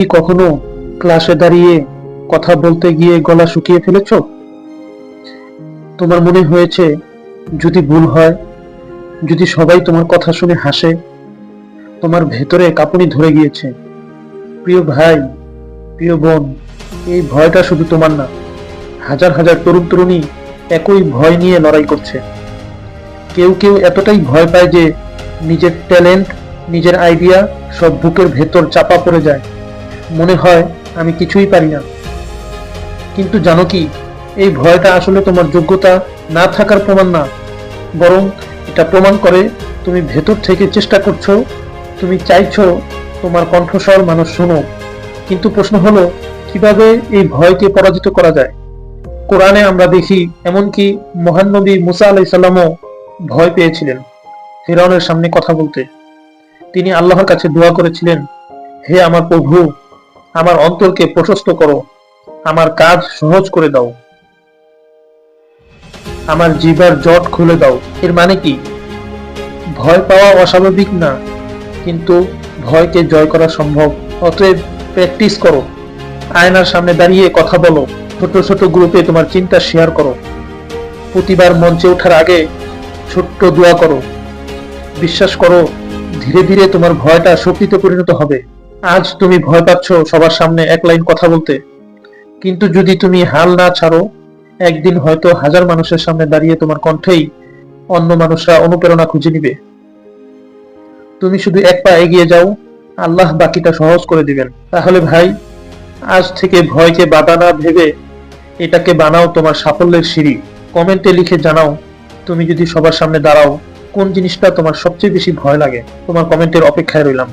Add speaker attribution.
Speaker 1: কি কখনো ক্লাসে দাঁড়িয়ে কথা বলতে গিয়ে গলা শুকিয়ে ফেলেছ? তোমার মনে হয়েছে যদি ভুল হয়, যদি সবাই তোমার কথা শুনে হাসে, তোমার ভেতরে কাঁপুনি ধরে গিয়েছে। প্রিয় ভাই, প্রিয় বোন, এই ভয়টা শুধু তোমার না, হাজার হাজার তরুণ তরুণী একই ভয় নিয়ে লড়াই করছে। কেউ কেউ এতটাই ভয় পায় যে নিজের ট্যালেন্ট, নিজের আইডিয়া সব বুকের ভেতর চাপা পড়ে যায়। মনে হয় আমি কিছুই পারি না। কিন্তু জানো কি, এই ভয়টা আসলে তোমার যোগ্যতা না থাকার প্রমাণ না। বরং এটা প্রমাণ করে তুমি ভেতর থেকে চেষ্টা করছ, তুমি চাইছো তোমার কণ্ঠস্বর মানুষ শোনো। কিন্তু প্রশ্ন হলো, কীভাবে এই ভয়কে পরাজিত করা যায়? কোরআনে আমরা দেখি, এমনকি মহান নবী মুসা আলাইসাল্লামও ভয় পেয়েছিলেন ফেরাউনের সামনে কথা বলতে। তিনি আল্লাহর কাছে দোয়া করেছিলেন, হে আমার প্রভু আমার অন্তরকে প্রশস্ত করো। আমার কাজ সহজ করে দাও। আমার জিবার জট খুলে দাও। এর মানে কি? ভয় পাওয়া অস্বাভাবিক না, কিন্তু ভয়কে জয় করা সম্ভব। অতএব প্র্যাকটিস করো। আয়নার সামনে দাঁড়িয়ে কথা বলো। ছোট ছোট গ্রুপে তোমার চিন্তা শেয়ার করো। প্রতিবার মঞ্চে ওঠার আগে ছোট্ট দোয়া করো। বিশ্বাস করো, ধীরে ধীরে তোমার ভয়টা শক্তিতে পরিণত হবে। আজ তুমি ভয় পাচ্ছ সবার সামনে এক লাইন কথা বলতে। কিন্তু যদি তুমি হাল না ছাড়ো, একদিন হয়তো হাজার মানুষের সামনে দাঁড়িয়ে তোমার কণ্ঠেই অন্য মানুষরা অনুপ্রেরণা খুঁজে নিবে। তুমি শুধু এক পা এগিয়ে যাও, আল্লাহ বাকিটা সহজ করে দিবেন। তাহলে ভাই, আজ থেকে ভয়কে বাধা না ভেবে এটাকে বানাও তোমার সাফল্যের সিঁড়ি। কমেন্টে লিখে জানাও, তুমি যদি সবার সামনে দাঁড়াও, কোন জিনিসটা তোমার সবচেয়ে বেশি ভয় লাগে? তোমার কমেন্টের অপেক্ষায় রইলাম।